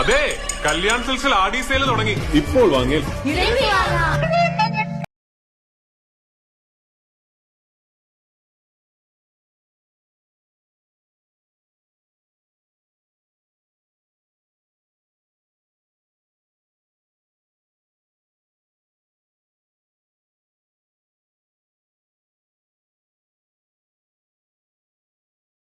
അതെ കല്യാൺ സിൽസിൽ ആഡി സെയിൽ തുടങ്ങി. ഇപ്പോൾ വാങ്ങിയാൽ